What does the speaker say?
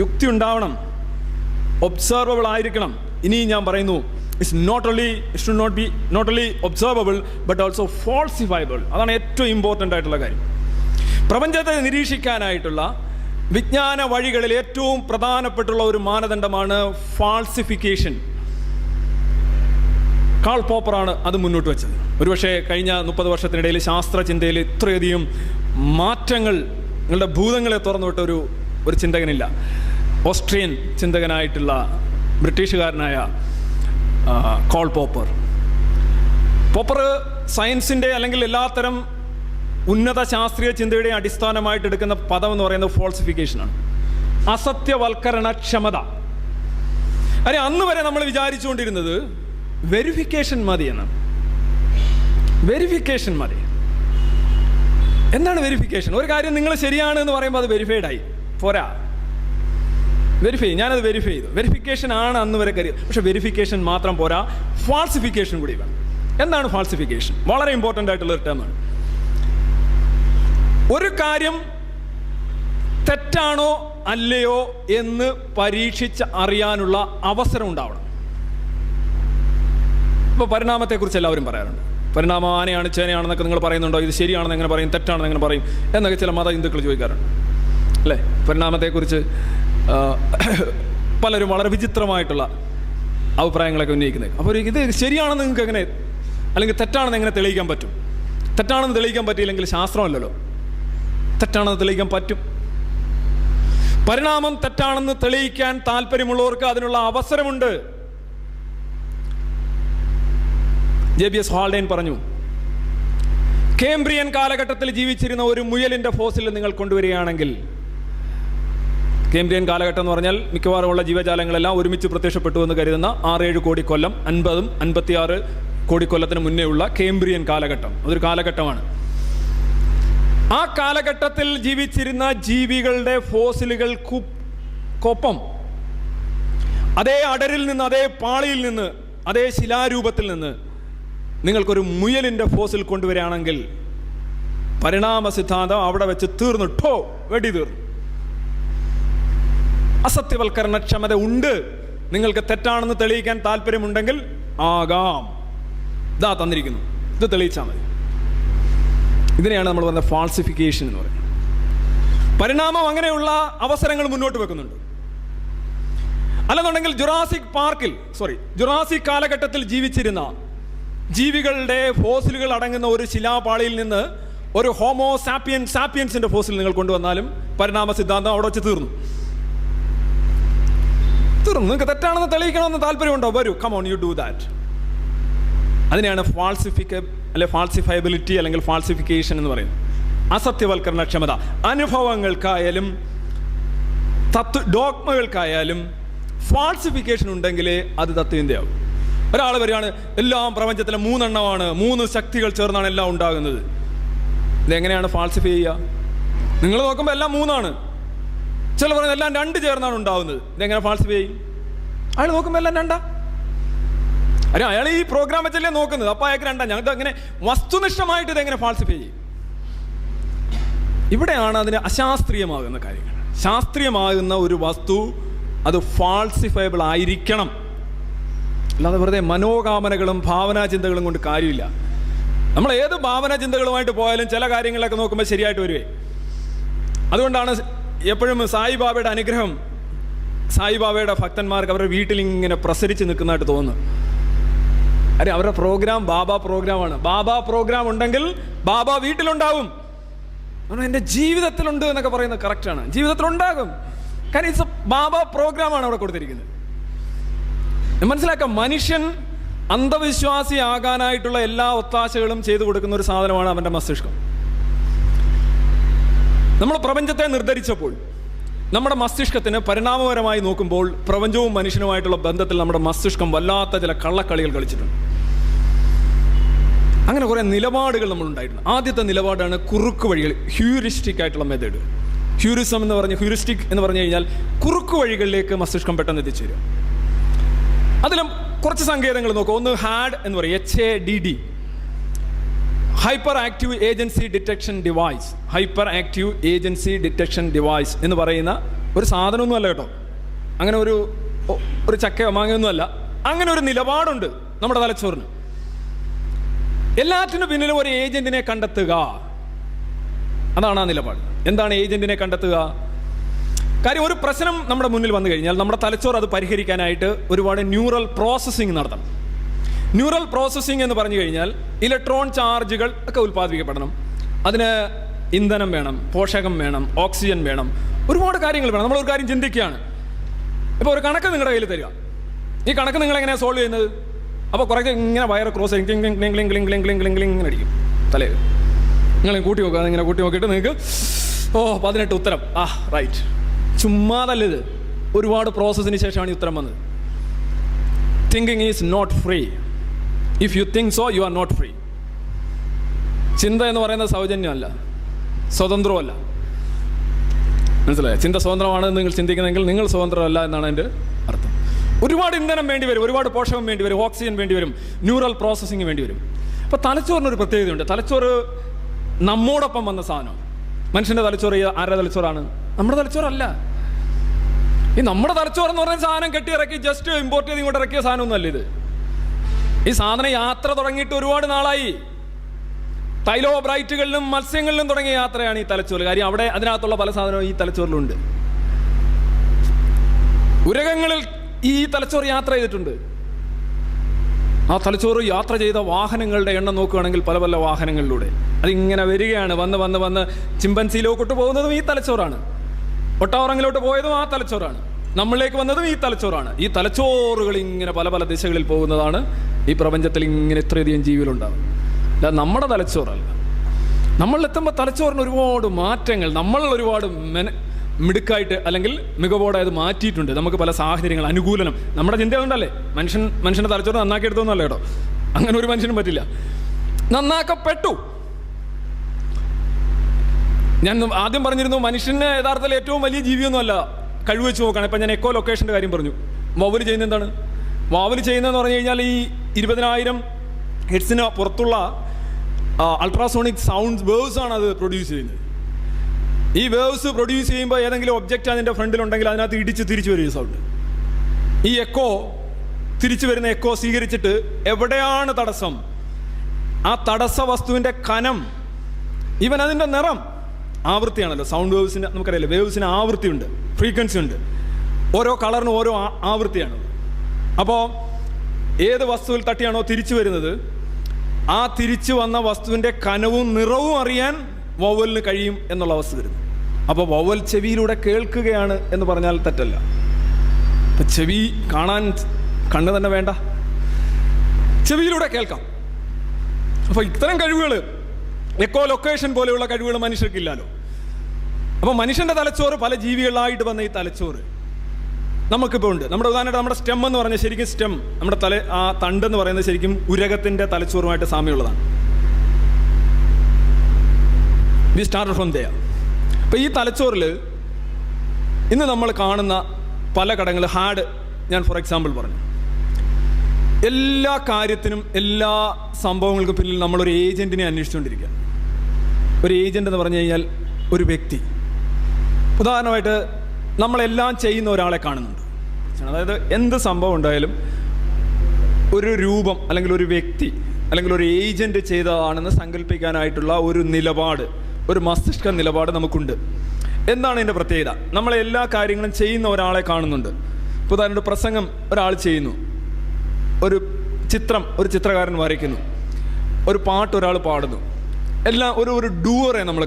യുക്തി ഉണ്ടാവണം. ഒബ്സർവബിൾ ആയിരിക്കണം. ഇനി ഞാൻ പറയുന്നു it's not only it not be not only observable but also falsifiable അതാണ് ഏറ്റവും ഇമ്പോർട്ടന്റ് ആയിട്ടുള്ള കാര്യം. പ്രപഞ്ചത്തെ നിരീക്ഷിക്കാനായിട്ടുള്ള വിജ്ഞാന വഴികളിൽ ഏറ്റവും പ്രധാനപ്പെട്ടുള്ള ഒരു മാനദണ്ഡമാണ് ഫാൾസിഫിക്കേഷൻ കാൾ പോപ്പറാണ് അത് മുന്നോട്ട് വെച്ചത്. ഒരുപക്ഷെ കഴിഞ്ഞ മുപ്പത് വർഷത്തിനിടയിൽ ശാസ്ത്രചിന്തയിൽ ഇത്രയധികം മാറ്റങ്ങൾ നിങ്ങളുടെ ഭൂതങ്ങളെ തുറന്നുവിട്ട ഒരു ഒരു ചിന്തകനില്ല. ഓസ്ട്രിയൻ ചിന്തകനായിട്ടുള്ള ബ്രിട്ടീഷുകാരനായ കോൾ പോപ്പർ. പോപ്പർ സയൻസിന്റെ അല്ലെങ്കിൽ എല്ലാത്തരം ഉന്നത ശാസ്ത്രീയ ചിന്തയുടെ അടിസ്ഥാനമായിട്ട് എടുക്കുന്ന പദം എന്ന് പറയുന്നത് ഫോൾസിഫിക്കേഷനാണ് അസത്യവൽക്കരണക്ഷമത. അല്ലെ അന്ന് വരെ നമ്മൾ വിചാരിച്ചുകൊണ്ടിരുന്നത് വെരിഫിക്കേഷൻ മതി എന്നാണ് വെരിഫിക്കേഷൻ മതി. എന്താണ് വെരിഫിക്കേഷൻ ഒരു കാര്യം നിങ്ങൾ ശരിയാണ് എന്ന് പറയുമ്പോൾ അത് വെരിഫൈഡ് ആയി. പോരാ. വെരിഫൈ ഞാനത് വെരിഫൈ ചെയ്തു. വെരിഫിക്കേഷൻ ആണ് അന്ന് വരെ കരുതി. പക്ഷെ വെരിഫിക്കേഷൻ മാത്രം പോരാ. ഫാൾസിഫിക്കേഷൻ കൂടി വേണം. എന്താണ് ഫാൾസിഫിക്കേഷൻ വളരെ ഇമ്പോർട്ടന്റ് ആയിട്ടുള്ള ഒരു ടേമാണ് ഒരു കാര്യം തെറ്റാണോ അല്ലയോ എന്ന് പരീക്ഷിച്ച് അറിയാനുള്ള അവസരം ഉണ്ടാവണം. ഇപ്പോൾ പരിണാമത്തെക്കുറിച്ച് എല്ലാവരും പറയാറുണ്ട്. പരിണാമം ആനയാണ് ചേനയാണെന്നൊക്കെ നിങ്ങൾ പറയുന്നുണ്ടോ? ഇത് ശരിയാണെന്ന് എങ്ങനെ പറയും? തെറ്റാണെന്ന് എങ്ങനെ പറയും? എന്നൊക്കെ ചില മത ഹിന്ദുക്കൾ ചോദിക്കാറുണ്ട്. അല്ലേ? പരിണാമത്തെക്കുറിച്ച് പലരും വളരെ വിചിത്രമായിട്ടുള്ള അഭിപ്രായങ്ങളൊക്കെ ഉന്നയിക്കുന്നത്. അപ്പോൾ ഇത് ശരിയാണെന്ന് നിങ്ങൾക്ക് എങ്ങനെ അല്ലെങ്കിൽ തെറ്റാണെന്ന് എങ്ങനെ തെളിയിക്കാൻ പറ്റും? തെറ്റാണെന്ന് തെളിയിക്കാൻ പറ്റിയില്ലെങ്കിൽ ശാസ്ത്രമല്ലല്ലോ. തെറ്റാണെന്ന് തെളിയിക്കാൻ പറ്റും. പരിണാമം തെറ്റാണെന്ന് തെളിയിക്കാൻ താല്പര്യമുള്ളവർക്ക് അതിനുള്ള അവസരമുണ്ട്. ജെ ബി എസ് ഹാൾഡേൻ പറഞ്ഞു കേംബ്രിയൻ കാലഘട്ടത്തിൽ ജീവിച്ചിരുന്ന ഒരു മുയലിന്റെ ഫോസിൽ നിങ്ങൾ കൊണ്ടുവരികയാണെങ്കിൽ കേംബ്രിയൻ കാലഘട്ടം എന്ന് പറഞ്ഞാൽ മിക്കവാറുമുള്ള ജീവജാലങ്ങളെല്ലാം ഒരുമിച്ച് പ്രത്യക്ഷപ്പെട്ടു എന്ന് കരുതുന്ന ആറേഴ് കോടി കൊല്ലം അൻപതും അൻപത്തിയാറ് കോടി കൊല്ലത്തിന് മുന്നേ ഉള്ള കേംബ്രിയൻ കാലഘട്ടം. അതൊരു കാലഘട്ടമാണ്. ആ കാലഘട്ടത്തിൽ ജീവിച്ചിരുന്ന ജീവികളുടെ ഫോസിലുകൾ കൊപ്പം. അതേ അടരിൽ നിന്ന് അതേ പാളിയിൽ നിന്ന് അതേ ശിലാരൂപത്തിൽ നിന്ന് നിങ്ങൾക്കൊരു മുയലിന്റെ ഫോസിൽ കൊണ്ടുവരികയാണെങ്കിൽ പരിണാമ സിദ്ധാന്തം അവിടെ വെച്ച് തീർന്നു. ഠോ വെടി തീർന്നു. അസത്യവൽക്കരണക്ഷമത ഉണ്ട്. നിങ്ങൾക്ക് തെറ്റാണെന്ന് തെളിയിക്കാൻ താല്പര്യമുണ്ടെങ്കിൽ ആകാം. ഇതാ തന്നിരിക്കുന്നു. ഇത് തെളിയിച്ചാൽ മതി. ഇതിനെയാണ് നമ്മൾ പറഞ്ഞ ഫാൾസിഫിക്കേഷൻ എന്ന് പറയുന്നത്. പരിണാമം അങ്ങനെയുള്ള അവസരങ്ങൾ മുന്നോട്ട് വെക്കുന്നുണ്ട്. അല്ലെന്നുണ്ടെങ്കിൽ ജുറാസിക് പാർക്കിൽ സോറി ജുറാസിക് കാലഘട്ടത്തിൽ ജീവിച്ചിരുന്ന ജീവികളുടെ ഫോസിലുകൾ അടങ്ങുന്ന ഒരു ശിലാപാളിയിൽ നിന്ന് ഒരു ഹോമോ സാപ്പിയൻ സാപ്പിയൻസിന്റെ ഫോസിൽ നിങ്ങൾ കൊണ്ടുവന്നാലും പരിണാമ സിദ്ധാന്തം അവിടെ വെച്ച് തീർന്നു. തീർന്നു നിങ്ങൾക്ക് തെറ്റാണെന്ന് തെളിയിക്കണമെന്ന് താല്പര്യമുണ്ടോ? വരൂ. കമോൺ യു ഡു ദാറ്റ് അതിനെയാണ് ഫാൾസിഫിക്ക അല്ലെ ഫാൾസിഫയബിലിറ്റി അല്ലെങ്കിൽ ഫാൾസിഫിക്കേഷൻ എന്ന് പറയുന്നത്. അസത്യവൽക്കരണ ക്ഷമത അനുഭവങ്ങൾക്കായാലും തത്വ ഡോക്മകൾക്കായാലും ഫാൾസിഫിക്കേഷൻ ഉണ്ടെങ്കിലേ അത് തത്വചിന്തയാവും. ഒരാൾ വരികയാണ് എല്ലാം പ്രപഞ്ചത്തിലെ മൂന്നെണ്ണമാണ്. മൂന്ന് ശക്തികൾ ചേർന്നാണ് എല്ലാം ഉണ്ടാകുന്നത്. ഇതെങ്ങനെയാണ് ഫാൾസിഫൈ ചെയ്യുക? നിങ്ങൾ നോക്കുമ്പോൾ എല്ലാം മൂന്നാണ്. ചില പറയുന്നത് എല്ലാം രണ്ട് ചേർന്നാണ് ഉണ്ടാവുന്നത്. ഇതെങ്ങനെ ഫാൾസിഫൈ ചെയ്യും? അയാൾ നോക്കുമ്പോൾ എല്ലാം രണ്ടാ? അല്ല അയാൾ ഈ പ്രോഗ്രാം വെച്ചല്ലേ നോക്കുന്നത്. അപ്പൊ അയാൾക്ക് രണ്ടാ. ഞങ്ങൾക്ക് അങ്ങനെ വസ്തുനിഷ്ഠമായിട്ട് ഇതെങ്ങനെ ഫാൾസിഫൈ ചെയ്യും? ഇവിടെയാണ് അതിന് അശാസ്ത്രീയമാകുന്ന കാര്യങ്ങൾ. ശാസ്ത്രീയമാകുന്ന ഒരു വസ്തു അത് ഫാൾസിഫയബിൾ ആയിരിക്കണം. അല്ലാതെ വെറുതെ മനോകാമനകളും ഭാവനാ ചിന്തകളും കൊണ്ട് കാര്യമില്ല. നമ്മൾ ഏത് ഭാവനാ ചിന്തകളുമായിട്ട് പോയാലും ചില കാര്യങ്ങളൊക്കെ നോക്കുമ്പോൾ ശരിയായിട്ട് വരുവേ. അതുകൊണ്ടാണ് എപ്പോഴും സായിബാബയുടെ അനുഗ്രഹം സായിബാബയുടെ ഭക്തന്മാർക്ക് അവരുടെ വീട്ടിൽ ഇങ്ങനെ പ്രസരിച്ച് നിൽക്കുന്നതായിട്ട് തോന്നുന്നു. അരെ അവരുടെ പ്രോഗ്രാം ബാബ പ്രോഗ്രാമാണ്. ബാബ പ്രോഗ്രാം ഉണ്ടെങ്കിൽ ബാബ വീട്ടിലുണ്ടാവും. എന്റെ ജീവിതത്തിലുണ്ട് എന്നൊക്കെ പറയുന്നത് കറക്റ്റാണ് ജീവിതത്തിലുണ്ടാകും. കാരണം ഇറ്റ്സ് ബാബ പ്രോഗ്രാമാണ് അവിടെ കൊടുത്തിരിക്കുന്നത്. മനസ്സിലാക്കാം മനുഷ്യൻ അന്ധവിശ്വാസിയാകാനായിട്ടുള്ള എല്ലാ ഒത്താശകളും ചെയ്തു കൊടുക്കുന്ന ഒരു സാധനമാണ് അവന്റെ മസ്തിഷ്കം. നമ്മൾ പ്രപഞ്ചത്തെ നിർദ്ധരിച്ചപ്പോൾ നമ്മുടെ മസ്തിഷ്കത്തിന് പരിണാമപരമായി നോക്കുമ്പോൾ പ്രപഞ്ചവും മനുഷ്യനുമായിട്ടുള്ള ബന്ധത്തിൽ നമ്മുടെ മസ്തിഷ്കം വല്ലാത്ത ചില കള്ളക്കളികൾ കളിച്ചിട്ടുണ്ട്. അങ്ങനെ കുറേ നിലപാടുകൾ നമ്മൾ ഉണ്ടായിട്ടുണ്ട് ആദ്യത്തെ നിലപാടാണ് കുറുക്ക് വഴികൾ ഹ്യൂറിസ്റ്റിക് ആയിട്ടുള്ള മെത്തേഡ് ഹ്യൂറിസം എന്ന് പറഞ്ഞ് ഹ്യൂറിസ്റ്റിക് എന്ന് പറഞ്ഞു കഴിഞ്ഞാൽ കുറുക്ക് വഴികളിലേക്ക് മസ്തിഷ്കം പെട്ടെന്ന് എത്തിച്ചേരും അതിലും കുറച്ച് സങ്കേതങ്ങൾ നോക്കുക. ഒന്ന് ഹാഡ് എന്ന് പറയും H A D D hyperactive agency detection device hyperactive agency detection device എന്ന് പറയുന്ന ഒരു സാധനമൊന്നുമല്ല കേട്ടോ. അങ്ങനെ ഒരു ഒരു ചക്കയോ മാങ്ങയൊന്നുമല്ല അങ്ങനെ ഒരു നിലപാടുണ്ട് നമ്മുടെ തലച്ചോറിന്. എല്ലാറ്റിനും പിന്നിലും ഒരു ഏജന്റിനെ കണ്ടെത്തുക. അതാണ് ആ നിലപാട്. എന്താണ് ഏജന്റിനെ കണ്ടെത്തുക? കാര്യം ഒരു പ്രശ്നം നമ്മുടെ മുന്നിൽ വന്നു കഴിഞ്ഞാൽ നമ്മുടെ തലച്ചോർ അത് പരിഹരിക്കാനായിട്ട് ഒരുപാട് ന്യൂറൽ പ്രോസസ്സിങ് നടത്തണം. ന്യൂറൽ പ്രോസസ്സിംഗ് എന്ന് പറഞ്ഞു കഴിഞ്ഞാൽ ഇലക്ട്രോൺ ചാർജുകൾ ഒക്കെ ഉൽപ്പാദിപ്പിക്കപ്പെടണം. അതിന് ഇന്ധനം വേണം പോഷകം വേണം ഓക്സിജൻ വേണം. ഒരുപാട് കാര്യങ്ങൾ വേണം. നമ്മൾ ഒരു കാര്യം ചിന്തിക്കുകയാണ്. ഇപ്പോൾ ഒരു കണക്ക് നിങ്ങളുടെ കയ്യിൽ തരിക. ഈ കണക്ക് നിങ്ങൾ എങ്ങനെയാണ് സോൾവ് ചെയ്യുന്നത്? അപ്പോൾ കുറേ ഇങ്ങനെ വയർ ക്രോസ് ഇങ്ങനെ അടിക്കും തലേ. നിങ്ങൾ കൂട്ടി നോക്കുക ഇങ്ങനെ കൂട്ടി നോക്കിയിട്ട് നിങ്ങൾക്ക് ഓ പതിനെട്ട് ഉത്തരം. ആ റൈറ്റ് ചുമ്മാതല്ലത് ഒരുപാട് പ്രോസസ്സിന് ശേഷമാണ് ഈ ഉത്തരം വന്നത്. Thinking is not free if you think so you are not free ചിന്ത എന്ന് പറയുന്നത് സൗജന്യമല്ല. സ്വതന്ത്രമല്ല മനസ്സിലായോ? ചിന്ത സ്വതന്ത്രമാണെന്ന് നിങ്ങൾ ചിന്തിക്കുന്നെങ്കിൽ നിങ്ങൾ സ്വതന്ത്രമല്ല എന്നാണ് എന്റെ അർത്ഥം. ഒരുപാട് ഇന്ധനം വേണ്ടി വരും ഒരുപാട് പോഷകം വേണ്ടി വരും ഓക്സിജൻ വേണ്ടി വരും ന്യൂറൽ പ്രോസസ്സിങ് വേണ്ടി വരും. അപ്പോൾ തലച്ചോറിനൊരു പ്രത്യേകതയുണ്ട്. തലച്ചോറ് നമ്മോടൊപ്പം വന്ന സാധനമാണ്. മനുഷ്യന്റെ തലച്ചോറ് ആരുടെ തലച്ചോറാണ്? നമ്മുടെ തലച്ചോറല്ല. ഈ നമ്മുടെ തലച്ചോറെന്ന് പറയുന്ന സാധനം കെട്ടിയിറക്കി ജസ്റ്റ് ഇമ്പോർട്ട് ചെയ്ത് ഇങ്ങോട്ട് ഇറക്കിയ സാധനമൊന്നുമല്ല ഇത്. ഈ സാധനം യാത്ര തുടങ്ങിയിട്ട് ഒരുപാട് നാളായി. തൈലോ ബ്രൈറ്റുകളിലും മത്സ്യങ്ങളിലും തുടങ്ങിയ യാത്രയാണ് ഈ തലച്ചോറ്. കാര്യം അവിടെ അതിനകത്തുള്ള പല സാധനവും ഈ തലച്ചോറിലുണ്ട്. ഉരകങ്ങളിൽ ഈ തലച്ചോറ് യാത്ര ചെയ്തിട്ടുണ്ട്. ആ തലച്ചോറ് യാത്ര ചെയ്ത വാഹനങ്ങളുടെ എണ്ണം നോക്കുകയാണെങ്കിൽ പല പല വാഹനങ്ങളിലൂടെ. അതിങ്ങനെ വരികയാണ്. വന്ന് വന്ന് വന്ന് ചിമ്പൻസിയിലോട്ട് പോകുന്നതും ഈ തലച്ചോറാണ്. ഒട്ടാവറങ്ങിലോട്ട് പോയതും ആ തലച്ചോറാണ്. നമ്മളിലേക്ക് വന്നതും ഈ തലച്ചോറാണ്. ഈ തലച്ചോറുകൾ ഇങ്ങനെ പല പല ദിശകളിൽ പോകുന്നതാണ്. ഈ പ്രപഞ്ചത്തിൽ ഇങ്ങനെ ഇത്രയധികം ജീവികളുണ്ടാവും. അല്ല നമ്മുടെ തലച്ചോറല്ല. നമ്മളിലെത്തുമ്പോൾ തലച്ചോറിന് ഒരുപാട് മാറ്റങ്ങൾ നമ്മൾ ഒരുപാട് മെന മിടുക്കായിട്ട് അല്ലെങ്കിൽ മികവോടെ അത് മാറ്റിയിട്ടുണ്ട്. നമുക്ക് പല സാഹചര്യങ്ങൾ അനുകൂലനം. നമ്മുടെ ചിന്ത ഉണ്ടല്ലേ മനുഷ്യൻ മനുഷ്യന്റെ തലച്ചോറ് നന്നാക്കി എടുത്തോന്നല്ലേ കേട്ടോ. അങ്ങനെ ഒരു മനുഷ്യനും പറ്റില്ല. നന്നാക്കപ്പെട്ടു. ഞാൻ ആദ്യം പറഞ്ഞിരുന്നു മനുഷ്യന് യഥാർത്ഥത്തിൽ ഏറ്റവും വലിയ ജീവിയൊന്നുമല്ല. കഴിവ് വെച്ച് നോക്കുകയാണ്. ഇപ്പം ഞാൻ എക്കോ ലൊക്കേഷന്റെ കാര്യം പറഞ്ഞു. വാവൽ ചെയ്യുന്നത് എന്താണ്? വാവൽ ചെയ്യുന്നതെന്ന് പറഞ്ഞു കഴിഞ്ഞാൽ ഈ ഇരുപതിനായിരം ഹെഡ്സിന് പുറത്തുള്ള അൾട്രാസോണിക് സൗണ്ട് വേവ്സ് ആണ് അത് പ്രൊഡ്യൂസ് ചെയ്യുന്നത്. ഈ വേവ്സ് പ്രൊഡ്യൂസ് ചെയ്യുമ്പോൾ ഏതെങ്കിലും ഒബ്ജക്റ്റ് അതിന്റെ ഫ്രണ്ടിലുണ്ടെങ്കിൽ അതിനകത്ത് ഇടിച്ച് തിരിച്ചു വരും സൗണ്ട് ഈ എക്കോ തിരിച്ചു വരുന്ന എക്കോ സ്വീകരിച്ചിട്ട് എവിടെയാണ് തടസ്സം? ആ തടസ്സ വസ്തുവിന്റെ കനം ഈവൻ അതിന്റെ നിറം ആവൃത്തിയാണല്ലോ. സൗണ്ട് വേവ്സിന് നമുക്കറിയാലോ വേവ്സിന് ആവൃത്തിയുണ്ട് ഫ്രീക്വൻസി ഉണ്ട്. ഓരോ കളറിനും ഓരോ ആവൃത്തിയാണ് അപ്പോൾ ഏത് വസ്തുവിൽ തട്ടിയാണോ തിരിച്ചു വരുന്നത് ആ തിരിച്ചു വന്ന വസ്തുവിന്റെ കനവും നിറവും അറിയാൻ വവലിന് കഴിയും എന്നുള്ള അവസ്ഥ വരുന്നു. അപ്പോൾ വവൽ ചെവിയിലൂടെ കേൾക്കുകയാണ് എന്ന് പറഞ്ഞാൽ തെറ്റല്ല. അപ്പം ചെവി കാണാൻ കണ്ണു തന്നെ വേണ്ട. ചെവിയിലൂടെ കേൾക്കാം. അപ്പോൾ ഇത്തരം കഴിവുകൾ എക്കോ ലൊക്കേഷൻ പോലെയുള്ള കഴിവുകൾ മനുഷ്യർക്കില്ലല്ലോ. അപ്പോൾ മനുഷ്യന്റെ തലച്ചോറ് പല ജീവികളായിട്ട് വന്ന ഈ തലച്ചോറ്. നമുക്കിപ്പോൾ ഉണ്ട്. നമ്മുടെ ഉദാഹരണമായിട്ട് നമ്മുടെ സ്റ്റെം എന്ന് പറഞ്ഞാൽ ശരിക്കും സ്റ്റെം നമ്മുടെ തല ആ തണ്ട് എന്ന് പറയുന്നത് ശരിക്കും ഉരകത്തിന്റെ തലച്ചോറുമായിട്ട് സാമ്യമുള്ളതാണ്. വി സ്റ്റാർട്ട് ഫ്രം ദയ അപ്പോൾ ഈ തലച്ചോറിൽ ഇന്ന് നമ്മൾ കാണുന്ന പല കടങ്ങൾ ഹാഡ് ഞാൻ ഫോർ എക്സാമ്പിൾ പറഞ്ഞു. എല്ലാ കാര്യത്തിനും എല്ലാ സംഭവങ്ങൾക്കും പിന്നിൽ നമ്മളൊരു ഏജന്റിനെ അന്വേഷിച്ചുകൊണ്ടിരിക്കുക. ഒരു ഏജന്റ് എന്ന് പറഞ്ഞു കഴിഞ്ഞാൽ ഒരു വ്യക്തി. ഉദാഹരണമായിട്ട് നമ്മളെല്ലാം ചെയ്യുന്ന ഒരാളെ കാണുന്നുണ്ട്. അതായത് എന്ത് സംഭവം ഉണ്ടായാലും ഒരു രൂപം അല്ലെങ്കിൽ ഒരു വ്യക്തി അല്ലെങ്കിൽ ഒരു ഏജന്റ് ചെയ്തതാണെന്ന് സങ്കല്പിക്കാനായിട്ടുള്ള ഒരു നിലപാട് ഒരു മസ്തിഷ്ക നിലപാട് നമുക്കുണ്ട്. എന്താണ് ഇതിന്റെ പ്രത്യേകത? നമ്മൾ എല്ലാ കാര്യങ്ങളും ചെയ്യുന്ന ഒരാളെ കാണുന്നുണ്ട്. ഇപ്പോൾ ഉദാഹരണം പ്രസംഗം ഒരാൾ ചെയ്യുന്നു. ഒരു ചിത്രം ഒരു ചിത്രകാരൻ വരയ്ക്കുന്നു. ഒരു പാട്ട് ഒരാൾ പാടുന്നു. എല്ലാം ഒരു ഒരു ഡൂവറെ നമ്മൾ